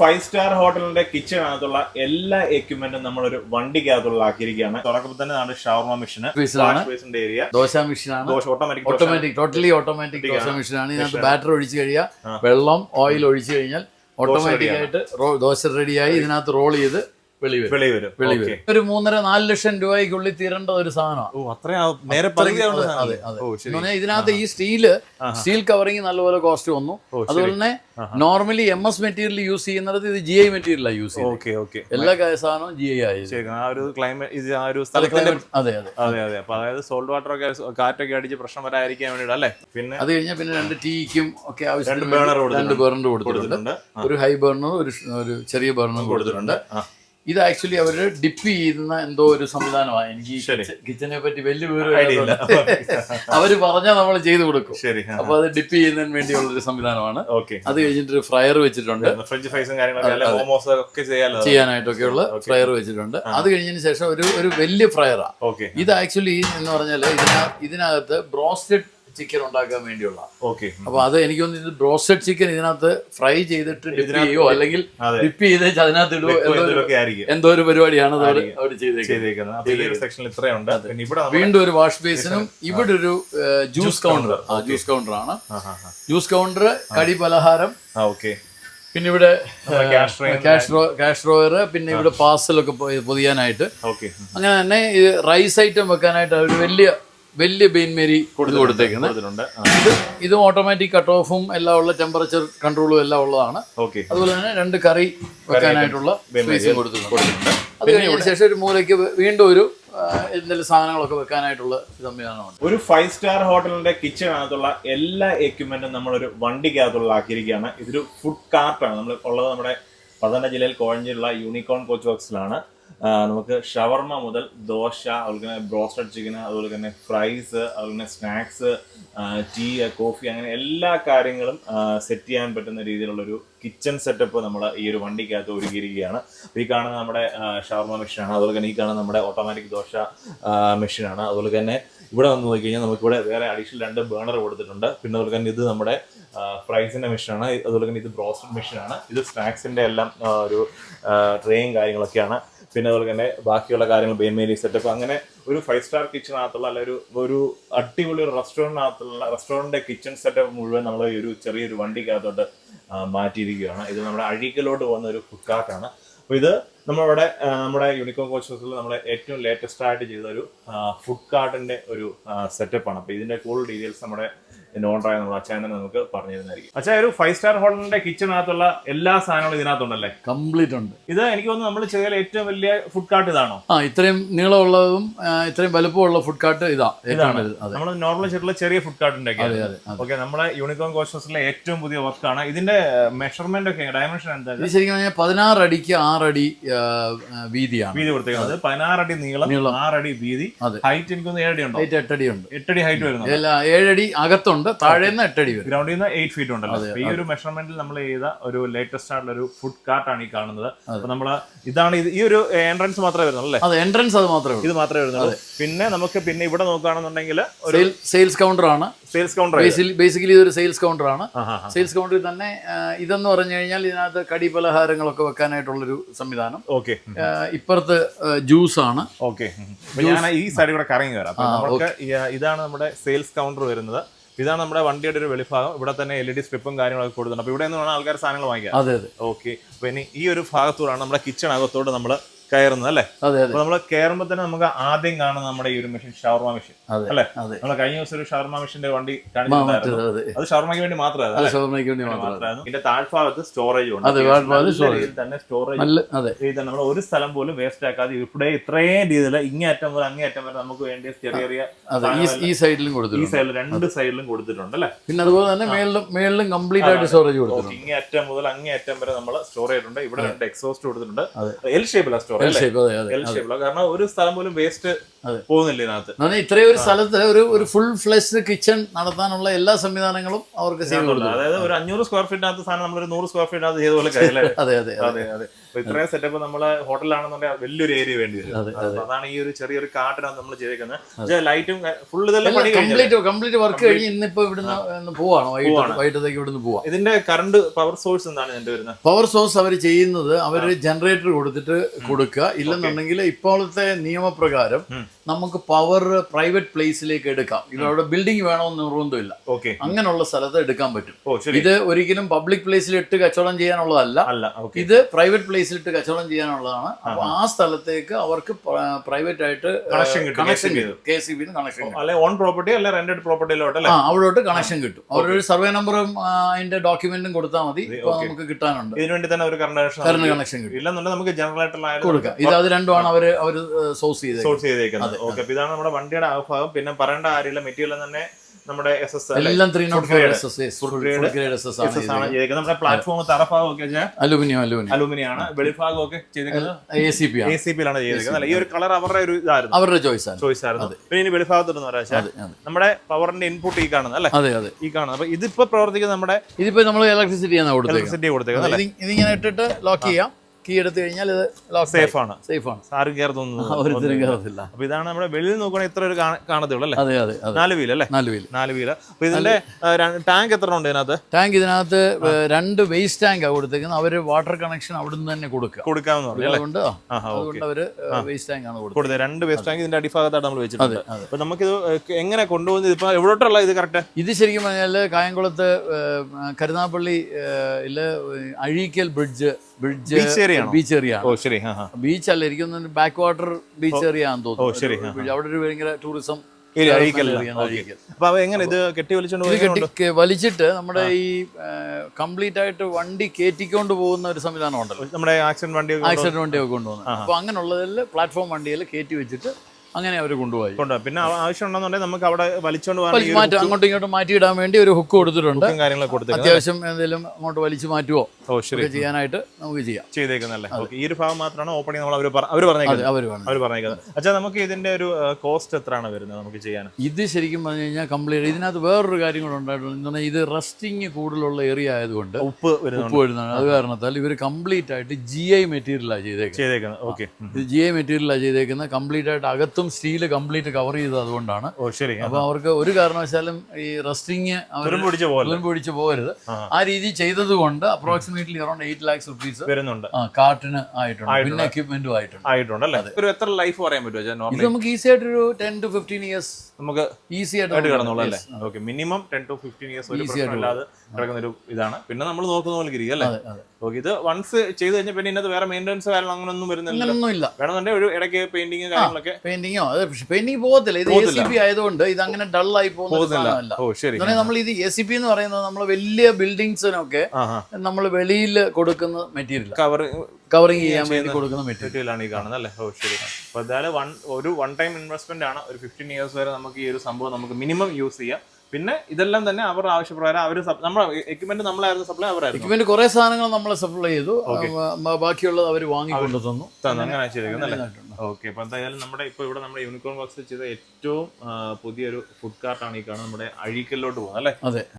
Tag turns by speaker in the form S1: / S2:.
S1: Five star ഹോട്ടലിന്റെ കിച്ചണിനകത്തുള്ള എല്ലാ എക്യുപ്മെന്റും നമ്മളൊരു വണ്ടിക്കകത്തുള്ള ആക്കിയിരിക്കുകയാണ്. തുടക്കത്തിൽ തന്നെ നമ്മുടെ ഷവർമ
S2: മെഷീൻ.
S1: ഏരിയ
S2: ദോശ മെഷീനാണ്.
S1: Automatic
S2: automatic totally automatic dosa മെഷീനാണ്. ഇതിനകത്ത് ബാറ്ററി ഒഴിച്ചു കഴിയുക. വെള്ളം ഓയിൽ ഒഴിച്ചു കഴിഞ്ഞാൽ ഓട്ടോമാറ്റിക് ആയിട്ട് ദോശ റെഡിയായി ഇതിനകത്ത് റോൾ ചെയ്ത് ഒരു മൂന്നര നാല് ലക്ഷം രൂപയ്ക്കുള്ളിൽ തീരേണ്ട ഒരു സാധനമാണ്
S1: ഓ അത്രയും നേരെ പകുതിയാവുന്ന സാധനം.
S2: അതെ
S1: ഓ
S2: എന്ന്
S1: ശരി
S2: ഇതിനകത്ത് ഈ സ്റ്റീൽ സ്റ്റീൽ കവറിങ് നല്ലപോലെ കോസ്റ്റ് വന്നു. അതുപോലെ തന്നെ normally M S material use ചെയ്യുന്നത് ഇത് ജി ഐ മെറ്റീരിയലാണ് യൂസ് ചെയ്യുന്നത്.
S1: Okay okay.
S2: എല്ലാ സാധനവും ജി ഐ ആയി
S1: ശരി ക്ലൈമറ്റ് ഇത് ആ ഒരു സ്ഥലത്തിന്റെ
S2: അതെ അതെ.
S1: അതെ അതെ. അപ്പൊ അതായത് സോൾട്ട് വാട്ടർ ഒക്കെ കാറ്റൊക്കെ അടിച്ച് പ്രശ്നം വരാതിരിക്കാൻ വേണ്ടിട്ട് അല്ലേ? പിന്നെ
S2: അത് കഴിഞ്ഞാൽ പിന്നെ രണ്ട് ടീക്കും ഒക്കെ ആവശ്യം
S1: രണ്ട്
S2: ബേണർ കൊടുത്തിട്ടുണ്ട്. ഒരു ഹൈ ബർണർ ഒരു ചെറിയ ബർണർ കൊടുത്തിട്ടുണ്ട്.
S1: ആ,
S2: ഇത് ആക്ച്വലി അവർ ഡിപ്പ് ചെയ്യുന്ന എന്തോ ഒരു സംവിധാനമാണ്. എനിക്ക്. കിച്ചനെ പറ്റി വലിയ വിവരം അവർ പറഞ്ഞാൽ നമ്മൾ ചെയ്തു കൊടുക്കും. അപ്പൊ അത് ഡിപ്പ് ചെയ്യുന്നതിന് വേണ്ടിയുള്ള ഒരു സംവിധാനമാണ്.
S1: ഓക്കെ.
S2: അത് കഴിഞ്ഞിട്ട് ഒരു ഫ്രയർ വെച്ചിട്ടുണ്ട്.
S1: ഫ്രഞ്ച് ഫ്രൈസും
S2: ചെയ്യാനായിട്ടൊക്കെയുള്ള ഫ്രയർ വെച്ചിട്ടുണ്ട്. അത് കഴിഞ്ഞതിന് ശേഷം ഒരു ഒരു വലിയ
S1: ഫ്രയറാണ്
S2: ഇത് ആക്ച്വലി എന്ന് പറഞ്ഞാൽ ഇതിന ഇതിനകത്ത് ബ്രോസ്റ്റഡ് ചിക്കൻ ഉണ്ടാക്കാൻ വേണ്ടിയുള്ള.
S1: ഓക്കെ
S2: അപ്പൊ അത് എനിക്ക് തോന്നുന്നു ഇത് ബ്രോസ്റ്റഡ് ചിക്കൻ ഇതിനകത്ത് ഫ്രൈ ചെയ്തിട്ട് ഡിപ്പ് ചെയ്യോ? അല്ലെങ്കിൽ ഡിപ്പ് ചെയ്ത് അതിനകത്ത് ഇടുവോ? എന്തോ ഒരു- പരിപാടിയാണ് അവർ ചെയ്തേക്കുന്നത്. വീണ്ടും ഒരു വാഷ് ബേസിനും ഇവിടെ ഒരു ജ്യൂസ് കൗണ്ടർ ജ്യൂസ് കൗണ്ടർ ആണ്. ജ്യൂസ് കൗണ്ടർ കടി പലഹാരം.
S1: ഓക്കെ
S2: പിന്നെ ഇവിടെ ക്യാഷ് റോയർ ഡ്രോയർ പിന്നെ ഇവിടെ പാർസലൊക്കെ പൊതിയാനായിട്ട്. അങ്ങനെ തന്നെ റൈസ് ഐറ്റം വെക്കാനായിട്ട് ഒരു വലിയ വലിയ ബെയിൻമേരി കൊടുത്തേക്കുന്നത്. ഇത് ഇതും ഓട്ടോമാറ്റിക് കട്ട് ഓഫും എല്ലാം ഉള്ള ടെമ്പറേച്ചർ കൺട്രോളും എല്ലാം ഉള്ളതാണ്.
S1: ഓക്കെ
S2: അതുപോലെ തന്നെ രണ്ട് കറി വെക്കാനായിട്ടുള്ള സ്പേസും കൊടുത്തിട്ടുണ്ട്. അത് ശേഷം ഒരു മൂലയ്ക്ക് വീണ്ടും ഒരു എന്തെങ്കിലും സാധനങ്ങളൊക്കെ വെക്കാനായിട്ടുള്ള സംവിധാനമാണ്.
S1: ഒരു ഫൈവ് സ്റ്റാർ ഹോട്ടലിന്റെ കിച്ചണിനകത്തുള്ള എല്ലാ എക്യുപ്മെന്റും നമ്മളൊരു വണ്ടിക്കകത്തുള്ള ആക്കിയിരിക്കുകയാണ്. ഇതൊരു ഫുഡ് കാർട്ടാണ് നമ്മൾ ഉള്ളത് നമ്മുടെ പത്തനംതിട്ട ജില്ലയിൽ കോഴഞ്ചിലുള്ള യൂണിക്കോൺ കോച്ച് വർക്സിലാണ് നമുക്ക് ഷവർമ മുതൽ ദോശ അതുപോലെ തന്നെ ബ്രോസ്റ്റഡ് ചിക്കൻ അതുപോലെ തന്നെ ഫ്രൈസ് അതുപോലെ തന്നെ സ്നാക്സ് ടീ കോഫി അങ്ങനെ എല്ലാ കാര്യങ്ങളും സെറ്റ് ചെയ്യാൻ പറ്റുന്ന രീതിയിലുള്ള ഒരു കിച്ചൺ സെറ്റപ്പ് നമ്മൾ ഈ ഒരു വണ്ടിക്കകത്ത് ഒരുക്കിയിരിക്കുകയാണ്. ഈ കാണുന്ന നമ്മുടെ ഷവർമ മെഷീനാണ് അതുപോലെ തന്നെ ഈ കാണുന്ന നമ്മുടെ ഓട്ടോമാറ്റിക് ദോശ മെഷീനാണ് അതുപോലെ തന്നെ ഇവിടെ വന്ന് നോക്കിക്കഴിഞ്ഞാൽ നമുക്കിവിടെ വേറെ അഡീഷണൽ രണ്ട് ബേണർ കൊടുത്തിട്ടുണ്ട്. പിന്നെ അതുപോലെ തന്നെ ഇത് നമ്മുടെ ഫ്രൈസിന്റെ മെഷീനാണ് അതുപോലെ തന്നെ ഇത് ബ്രോസ്റ്റഡ് മെഷീനാണ് ഇത് സ്നാക്സിന്റെ എല്ലാം ഒരു ട്രേയും കാര്യങ്ങളൊക്കെയാണ്. പിന്നെ അതുപോലെ തന്നെ ബാക്കിയുള്ള കാര്യങ്ങൾ ബേമേലി സെറ്റപ്പ് അങ്ങനെ ഒരു ഫൈവ് സ്റ്റാർ കിച്ചണിനകത്തുള്ള അല്ല ഒരു ഒരു അടിപൊളി ഒരു റെസ്റ്റോറന്റിനകത്തുള്ള റെസ്റ്റോറന്റിന്റെ കിച്ചൺ സെറ്റപ്പ് മുഴുവൻ നമ്മൾ ഒരു ചെറിയൊരു വണ്ടിക്കകത്തോട്ട് മാറ്റിയിരിക്കുകയാണ്. ഇത് നമ്മുടെ അഴീക്കലോട്ട് പോകുന്ന ഒരു ഫുഡ് അപ്പോൾ ഇത് നമ്മളിവിടെ നമ്മുടെ യൂണിക്കോൺ കോച്ചസിൽ നമ്മൾ ഏറ്റവും ലേറ്റസ്റ്റ് ആയിട്ട് ചെയ്ത ഒരു ഫുഡ് കാർട്ടിന്റെ ഒരു സെറ്റപ്പാണ് അപ്പോൾ ഇതിന്റെ കൂടുതൽ ഡീറ്റെയിൽസ് നമ്മുടെ നോണ്ടായ നമ്മുടെ തന്നെ നമുക്ക് പറഞ്ഞു തരുന്നതായിരിക്കും. അച്ഛാ ഒരു ഫൈവ് സ്റ്റാർ ഹോട്ടലിന്റെ കിച്ചണിനകത്തുള്ള എല്ലാ സാധനങ്ങളും ഇതിനകത്തുണ്ടല്ലേ?
S2: കംപ്ലീറ്റ് ഉണ്ട്.
S1: ഇത് എനിക്ക് തോന്നുന്നു നമ്മൾ ചെറിയ ഏറ്റവും വലിയ ഫുഡ് കാർട്ട് ഇതാണോ?
S2: ആ ഇത്രയും നീളമുള്ളതും ഇത്രയും വലുപ്പമുള്ള ഫുഡ് കാർട്ട് ഇതാ
S1: ഇതാണ്. നമ്മൾ നോർമൽ ചെയ്തിട്ടുള്ള ചെറിയ ഫുഡ്
S2: കാർട്ട് ഉണ്ടാക്കിയത്
S1: ഓക്കെ നമ്മുടെ യൂണിക്കോൺ കോസ്റ്റസിലെ ഏറ്റവും പുതിയ വർക്കാണ് ഇതിന്റെ മെഷർമെന്റ് ഒക്കെ ഡയമെൻഷൻ എന്താ
S2: ഇത്? ശരിക്കും പറഞ്ഞാൽ പതിനാറ് അടിക്ക് ആറടി വീതിയാണ്.
S1: വീതി കൊടുത്തേക്കുന്നത്. പതിനാറ് അടി നീളം. ആറടി വീതി. ഹൈറ്റ് എനിക്കൊന്ന് ഏഴടി ഉണ്ടോ?
S2: ഹൈറ്റ് എട്ടടി ഉണ്ട്.
S1: എട്ടടി ഹൈറ്റ് വരുന്നത്
S2: ഏഴടി അകത്തുണ്ട്. താഴേന്ന് എട്ടടി വരും.
S1: ഗ്രൗണ്ടിൽ നിന്ന് എയ്റ്റ് ഫീറ്റ് ഉണ്ടല്ലോ ഈ ഒരു മെഷർമെന്റിൽ നമ്മൾ ചെയ്ത ഒരു ലേറ്റസ്റ്റ് ആയിട്ടുള്ള ഒരു ഫുഡ് കാർട്ട് ആണ് ഈ കാണുന്നത്. അപ്പൊ നമ്മൾ ഇതാണ് ഇത് ഈ ഒരു എൻട്രൻസ് മാത്രമേ വരുന്നുള്ളൂ അല്ലേ?
S2: എൻട്രൻസ് അത് മാത്രമേ
S1: ഇത് മാത്രമേ വരുന്നുള്ളൂ. പിന്നെ നമുക്ക് പിന്നെ ഇവിടെ നോക്കുകയാണെന്നുണ്ടെങ്കിൽ ഒരു
S2: സെയിൽസ് കൗണ്ടർ ആണ്.
S1: സെയിൽസ് കൗണ്ടർ
S2: ബേസിക്കലി ഇതൊരു സെയിൽസ് കൗണ്ടർ ആണ്. സെയിൽസ് കൗണ്ടറിൽ തന്നെ ഇതെന്ന് പറഞ്ഞു കഴിഞ്ഞാൽ ഇതിനകത്ത് കടി പലഹാരങ്ങളൊക്കെ വെക്കാനായിട്ടുള്ളൊരു സംവിധാനം.
S1: ഓക്കെ
S2: ഇപ്പുറത്ത് ജ്യൂസ് ആണ്.
S1: ഓക്കെ ഞാൻ ഈ സൈഡിൽ കൂടെ കറങ്ങി വരാം. ഇതാണ് നമ്മുടെ സെയിൽസ് കൗണ്ടർ വരുന്നത്. ഇതാണ് നമ്മുടെ വണ്ടിയുടെ ഒരു വെളിഭാഗം. ഇവിടെ തന്നെ എൽ ഇ ഡി സ്ട്രിപ്പും കാര്യങ്ങളൊക്കെ കൊടുക്കുന്നുണ്ട് അപ്പൊ ഇവിടെ നിന്നാണ് ആൾക്കാർ സാധനങ്ങൾ വാങ്ങിക്കുക.
S2: അതെ അതെ.
S1: ഓക്കെ അപ്പൊ ഇനി ഈ ഒരു ഭാഗത്തൂടാണ് നമ്മുടെ കിച്ചൺ അകത്തോട് നമ്മൾ കയറുന്നത് അല്ലേ?
S2: അതെ
S1: നമ്മൾ കയറുമ്പോൾ തന്നെ നമുക്ക് ആദ്യം കാണുന്ന നമ്മുടെ ഈ ഒരു മെഷീൻ ഷവർമ മെഷീൻ അല്ലേ?
S2: അതെ.
S1: നമ്മൾ കഴിഞ്ഞ ദിവസം ഒരു ഷവർമ മെഷീന്റെ വണ്ടി
S2: അതെ.
S1: ഷവർമയ്ക്ക് വേണ്ടി മാത്രമാണ്
S2: ഷവർമയ്ക്ക് വേണ്ടി മാത്രമായിരുന്നു.
S1: ഇതിന്റെ താഴ്ഭാഗത്ത് സ്റ്റോറേജ് ഉണ്ട്. തന്നെ സ്റ്റോറേജ് നമ്മൾ ഒരു സ്ഥലം പോലും വേസ്റ്റ് ആക്കാതെ ഇവിടെ ഇത്രയും രീതിയിൽ വരെ മുതൽ അങ്ങേയറ്റം വരെ നമുക്ക് വേണ്ടി ചെറിയ ചെറിയ
S2: ഈ ഈ സൈഡിലും
S1: ഈ
S2: കൊടുത്തിട്ടുണ്ട്.
S1: സൈഡിൽ രണ്ട് സൈഡിലും കൊടുത്തിട്ടുണ്ട് അല്ലേ?
S2: പിന്നെ അതുപോലെ തന്നെ മേളിലും മേളിലും കംപ്ലീറ്റ് ആയിട്ട് സ്റ്റോറേജ് കൊടുത്തിട്ടുണ്ട്.
S1: ഇങ്ങേയറ്റം മുതൽ അങ്ങേയറ്റം വരെ നമ്മൾ സ്റ്റോർ ചെയ്തിട്ടുണ്ട്. ഇവിടെ രണ്ട് എക്സോസ്റ്റ് കൊടുത്തിട്ടുണ്ട്. എൽ ഷേപ്പിലാണ് സ്റ്റോർ
S2: എൽ ഷേപ്പ് അതെ അതെ
S1: എൽ ഷേപ്പിലോ കാരണം ഒരു സ്ഥലം പോലും വേസ്റ്റ് പോകുന്നില്ല ഇതിനകത്ത്.
S2: ഇത്രയും ഒരു സ്ഥലത്ത് ഒരു ഒരു ഫുൾ ഫ്ലെഷ്ഡ് കിച്ചൺ നടത്താനുള്ള എല്ലാ സംവിധാനങ്ങളും അവർക്ക് ചെയ്തു
S1: അതായത് ഒരു അഞ്ഞൂറ് സ്ക്വയർ ഫീറ്റിനകത്ത് സാധനം നമ്മളൊരു നൂറ് സ്ക്വയർ ഫീറ്റിനകത്ത് ചെയ്ത പോലെ
S2: അതെ അതെ അതെ.
S1: അതെ ഇത്രയും സെറ്റപ്പ് നമ്മൾ ഹോട്ടലാണെന്നുണ്ടെങ്കിൽ വലിയൊരു ഏരിയ വേണ്ടി വരും. അതാണ് ഈ ഒരു ചെറിയൊരു കാട്ടിനകത്ത് നമ്മൾ ചെയ്തേക്കുന്നത്. ലൈറ്റും ഫുൾ ഇതെല്ലാം പണി
S2: കംപ്ലീറ്റ് കംപ്ലീറ്റ് വർക്ക് കഴിഞ്ഞ് ഇന്നിപ്പോ ഇവിടുന്ന് പോവാണ്. വൈകിട്ട്
S1: പോവാണ്.
S2: വൈകിട്ടത്തേക്ക് ഇവിടുന്ന് പോവാം.
S1: ഇതിന്റെ കറണ്ട് പവർ സോഴ്സ് എന്താണ് ഇതിന്റെ വരുന്നത്?
S2: പവർ സോഴ്സ് അവർ ചെയ്യുന്നത് അവർ ജനറേറ്റർ കൊടുത്തിട്ട് കൊടുക്കുക. ഇല്ലെന്നുണ്ടെങ്കിൽ ഇപ്പോഴത്തെ നിയമപ്രകാരം നമുക്ക് പവർ പ്രൈവറ്റ് പ്ലേസിലേക്ക് എടുക്കാം. ഇവിടെ ബിൽഡിംഗ് വേണമെന്ന് നിർബന്ധമില്ല.
S1: ഓക്കെ
S2: അങ്ങനെയുള്ള സ്ഥലത്ത് എടുക്കാൻ പറ്റും. ഇത് ഒരിക്കലും പബ്ലിക് പ്ലേസിൽ ഇട്ട് കച്ചവടം ചെയ്യാനുള്ളതല്ല. ഇത് പ്രൈവറ്റ് പ്ലേസിൽ ഇട്ട് കച്ചവടം ചെയ്യാനുള്ളതാണ്. അപ്പൊ ആ സ്ഥലത്തേക്ക് അവർക്ക് പ്രൈവറ്റ് ആയിട്ട് കണക്ഷൻ കണക്ഷൻ കെ സി ബിന് കണക്ഷൻ
S1: ഓൺ പ്രോപ്പർട്ടി അല്ലെ റെന്റഡ് പ്രോപ്പർട്ടിയിലോട്ട്
S2: ആ അവിടോട്ട് കണക്ഷൻ കിട്ടും. അവരൊരു സർവേ നമ്പറും അതിന്റെ ഡോക്യുമെന്റും കൊടുത്താൽ മതി. നമുക്ക് കിട്ടാനുണ്ട്.
S1: ഇതിന് വേണ്ടി തന്നെ ഒരു കറണ്ട്
S2: കണക്ഷൻ കിട്ടും.
S1: ഇല്ലെന്നുണ്ടെങ്കിൽ നമുക്ക് ജനറൽ ആയിട്ടുള്ള
S2: കൊടുക്കാം. ഇത് അത് രണ്ടുമാണ് അവർ അവർ സോഴ്സ് ചെയ്ത്
S1: സോഴ്സ് ചെയ്തേക്കുന്നത്. ഓക്കെ ഇതാണ് നമ്മുടെ വണ്ടിയുടെ ആഭാഗം പിന്നെ പറയേണ്ട കാര്യമില്ല. മെറ്റീരിയൽ തന്നെ നമ്മുടെ എസ് എസ്
S2: എല്ലാം three naught. Grade S S
S1: S ആണ് ചെയ്തേക്കുന്നത് നമ്മുടെ പ്ലാറ്റ്ഫോം തറഭാഗം ഒക്കെ
S2: അലൂമിനിയം അലുമിനിയം.
S1: അലുമിനിയം ആണ് വെളിഭാഗം ഒക്കെ ചെയ്തേക്കുന്നത്
S2: എ സി പി
S1: എ
S2: ആണ്
S1: സി പിയിലാണ് ചെയ്തേക്കുന്നത് ഈ ഒരു കളർ അവരുടെ ഒരു ഇതായിരുന്നു.
S2: അവരുടെ ചോയ്സ് ആണ്.
S1: ചോയ്സ് ആയിരുന്നു. പിന്നെ ഇനി
S2: അതെ
S1: നമ്മുടെ പവറിന്റെ ഇൻപുട്ട് ഈ കാണുന്നത് അല്ലേ?
S2: അതെ അതെ.
S1: ഈ കാണുന്നത്. അപ്പൊ ഇതിപ്പോ പ്രവർത്തിക്കുന്നത് നമ്മുടെ
S2: ഇതിപ്പോ നമ്മൾ ഇലക്ട്രിസിറ്റി ആണ് കൊടുത്തേക്കുന്നത്.
S1: ഇലക്ട്രിസിറ്റി കൊടുത്തേക്കുന്നത്
S2: ഇതിങ്ങനെ ഇട്ടിട്ട് ലോക്ക് ചെയ്യാം. കീ എടുത്തു കഴിഞ്ഞാൽ ഇത് ലോക്ക്
S1: സേഫ് ആണ്.
S2: സേഫ് ആണ്.
S1: ആരും കയറുന്നു തോന്നുന്നു
S2: ഒരിക്കലും കയറത്തില്ല
S1: അപ്പൊ ഇതാണ് നമ്മുടെ വെളിയിൽ നോക്കണ ഇത്ര ഒരു കാണത്തുള്ളൂ കാണത്തേ അല്ലേ?
S2: അതെ അതെ
S1: നാല് വീൽ അല്ലേ?
S2: നാല് വീൽ.
S1: നാല് വീൽ. അപ്പൊ ഇതിന്റെ ടാങ്ക് എത്ര ഉണ്ട് ഇതിനകത്ത്?
S2: ടാങ്ക് ഇതിനകത്ത് രണ്ട് വേസ്റ്റ് ടാങ്ക് ആണ് കൊടുത്തേക്കുന്നത്. അവർ വാട്ടർ കണക്ഷൻ അവിടുന്ന് തന്നെ കൊടുക്കുക.
S1: കൊടുക്കാമെന്ന് പറഞ്ഞു
S2: അതുകൊണ്ട് അതുകൊണ്ട് അവർ വേസ്റ്റ് ടാങ്ക് ആണ് കൊടുത്തത്.
S1: രണ്ട് വേസ്റ്റ് ടാങ്ക് ഇതിന്റെ അടിഭാഗത്തായിട്ട് നമ്മൾ വെച്ചിട്ടുണ്ട്. അപ്പൊ നമുക്കിത് എങ്ങനെ കൊണ്ടുപോകുന്നത്? ഇപ്പൊ എവിടോട്ടുള്ള ഇത് കറക്റ്റ്
S2: ഇത് ശരിക്കും പറഞ്ഞാൽ കായംകുളത്ത് കരുനാപ്പള്ളി ഏഹ്, അഴീക്കൽ ബ്രിഡ്ജ് ബ്രിഡ്ജ്
S1: ആണോ?
S2: ബീച്ച് ഏരിയ
S1: ഓ ശരി. ആ
S2: ബീച്ച് അല്ല ഇരിക്കുന്ന ബാക്ക് വാട്ടർ ബീച്ച് ഏരിയ ആണെന്ന് തോന്നുന്നു. അവിടെ ഒരു ഭയങ്കര ടൂറിസം
S1: ഏരിയ എങ്ങനെ ഇത് കെട്ടി വലിച്ചോണ്ട്
S2: വലിച്ചിട്ട് നമ്മുടെ ഈ കംപ്ലീറ്റ് ആയിട്ട് വണ്ടി കയറ്റിക്കൊണ്ട് പോകുന്ന ഒരു സംവിധാനം ഉണ്ടല്ലോ.
S1: നമ്മുടെ ആക്സിഡന്റ് വണ്ടി
S2: ആക്സിഡന്റ് വണ്ടിയൊക്കെ കൊണ്ടുപോകുന്നത് അപ്പൊ അങ്ങനെയുള്ളതിൽ പ്ലാറ്റ്ഫോം വണ്ടിയിൽ കയറ്റി വെച്ചിട്ട് അങ്ങനെ അവർ കൊണ്ടുപോയി.
S1: പിന്നെ ആവശ്യം ഉണ്ടെന്നുണ്ടെങ്കിൽ നമുക്ക് അവിടെ വലിച്ചോണ്ട്
S2: മാറ്റി അങ്ങോട്ടും ഇങ്ങോട്ടും മാറ്റിയിടാൻ വേണ്ടി ഒരു ഹുക്ക് കൊടുത്തിട്ടുണ്ട്.
S1: കാര്യങ്ങളൊക്കെ
S2: അത്യാവശ്യം എന്തെങ്കിലും അങ്ങോട്ട് വലിച്ചു ഒക്കെ ചെയ്യാനായിട്ട് നമുക്ക് ചെയ്യാം.
S1: ചെയ്തേക്കുന്നല്ലേ ഈ ഒരു ഭാഗം മാത്രമാണ് ഓപ്പണിംഗ് നമ്മൾ അവർ അവർ പറഞ്ഞേക്കുന്നത്.
S2: അവർ
S1: പറഞ്ഞേക്കുന്നത്. അച്ഛാ നമുക്ക് ഇതിന്റെ ഒരു കോസ്റ്റ് എത്രയാണ് വരുന്നത് നമുക്ക് ചെയ്യാൻ?
S2: ഇത് ശരിക്കും പറഞ്ഞു കഴിഞ്ഞാൽ കംപ്ലീറ്റ് ഇതിനകത്ത് വേറൊരു കാര്യം കൂടെ ഉണ്ടായിട്ടുണ്ട്. ഇത് റസ്റ്റിംഗ് കൂടുതലുള്ള ഏരിയ ആയതുകൊണ്ട്
S1: ഉപ്പ്
S2: ഉപ്പ് വരുന്നതാണ്. അത് കാരണത്താൽ ഇവർ കംപ്ലീറ്റ് ആയിട്ട് ജി ഐ മെറ്റീരിയലാണ് ചെയ്തേക്കുന്നത്.
S1: ചെയ്തേക്കുന്നത്. ഓക്കെ.
S2: ഇത് ജി ഐ മെറ്റീരിയലാണ് ചെയ്തേക്കുന്നത്. കംപ്ലീറ്റ് ആയിട്ട് അകത്തും സ്റ്റീൽ കംപ്ലീറ്റ് കവർ ചെയ്തത് അതുകൊണ്ടാണ്.
S1: ശരി.
S2: അപ്പൊ അവർക്ക് ഒരു കാരണവശാലും ഈ
S1: റസ്റ്റിംഗ് പിടിച്ചു
S2: പോകരുത്.
S1: ആ.
S2: രീതി ചെയ്തത് കൊണ്ട് approximately around eight lakhs rupees
S1: വരുന്നുണ്ട്.
S2: കാർട്ടിന് ആയിട്ടുണ്ട്. പിന്നെ എക്യുപ്മെന്റും ആയിട്ടുണ്ട്.
S1: ആയിട്ടുണ്ട് അല്ലേ? ഒരു എത്ര ലൈഫ് പറയാൻ പറ്റുമോ
S2: ഇത് നമുക്ക് ഈസി ആയിട്ട് ഒരു ടെൻ ടു ഫിഫ്റ്റീൻ ഇയേഴ്സ്
S1: നമുക്ക്
S2: ഈസി
S1: ആയിട്ട്
S2: ആയിട്ട്
S1: അല്ലേ. Okay minimum ten to fifteen years ഒരു പ്രശ്നമില്ലാതെ കിടക്കുന്ന ഒരു ഇതാണ്. പിന്നെ നമ്മൾ നോക്കുന്ന പോലെ ഗിരി അല്ലേ? ഓക്കെ ഇത് വൺസ് ചെയ്ത് കഴിഞ്ഞാൽ പിന്നെ ഇന്നത് വേറെ മെയിന്റെനൻസ് കാര്യങ്ങൾ അങ്ങനൊന്നും വരുന്നില്ല വേണമെന്നുണ്ടെങ്കിൽ ഒരു ഇടയ്ക്ക് പെയിന്റിങ് കാര്യങ്ങളൊക്കെ
S2: പെയിന്റിങ്ങോ അത് പെയിന്റിങ് പോകത്തില്ല. ഇത് എ സി പി ആയതുകൊണ്ട് ഇത് അങ്ങനെ ഡൾ ആയി പോകുന്ന
S1: പോകുന്നില്ല ഓ ശരി.
S2: നമ്മൾ ഇത് എ സി പി എന്ന് പറയുന്നത് നമ്മൾ വലിയ ബിൽഡിങ്സിനൊക്കെ നമ്മൾ വെളിയിൽ കൊടുക്കുന്ന മെറ്റീരിയൽ
S1: കവർ
S2: കവറിങ് ചെയ്യാൻ വേണ്ടി കൊടുക്കുന്ന മെറ്റീരിയൽ
S1: മെറ്റീരിയലാണ് ഈ കാണുന്നത് അല്ലേ? ഓ ശരി. അപ്പോൾ എന്തായാലും വൺ ഒരു വൺ ടൈം ഇൻവെസ്റ്റ്മെന്റ് ആണ്. ഒരു ഫിഫ്റ്റീൻ ഇയേഴ്സ് വരെ നമുക്ക് ഈ ഒരു സംഭവം നമുക്ക് മിനിമം യൂസ് ചെയ്യാം. പിന്നെ ഇതെല്ലാം തന്നെ അവർ ആവശ്യപ്രകാരം അവർ നമ്മുടെ എക്യുപ്മെന്റ് നമ്മളായിരുന്നു സപ്ലൈ അവരായിരുന്നു.
S2: എക്യുപ്മെന്റ് കുറെ സാധനങ്ങൾ നമ്മൾ സപ്ലൈ ചെയ്തു. ബാക്കിയുള്ളത് അവർ വാങ്ങിക്കൊണ്ട് തന്നു.
S1: അങ്ങനെ
S2: ഇതായിട്ടുണ്ട്.
S1: ഓക്കെ അപ്പൊ എന്തായാലും നമ്മുടെ ഇപ്പൊ ഇവിടെ നമ്മുടെ യൂണിക്കോൺ ബോക്സ് ചെയ്ത ഏറ്റവും പുതിയൊരു ഫുഡ് കാർട്ടാണ് ഈ കാണുന്നത്. നമ്മുടെ അഴീക്കലിലോട്ട് പോകുന്നത് അല്ലേ?
S2: അതെ.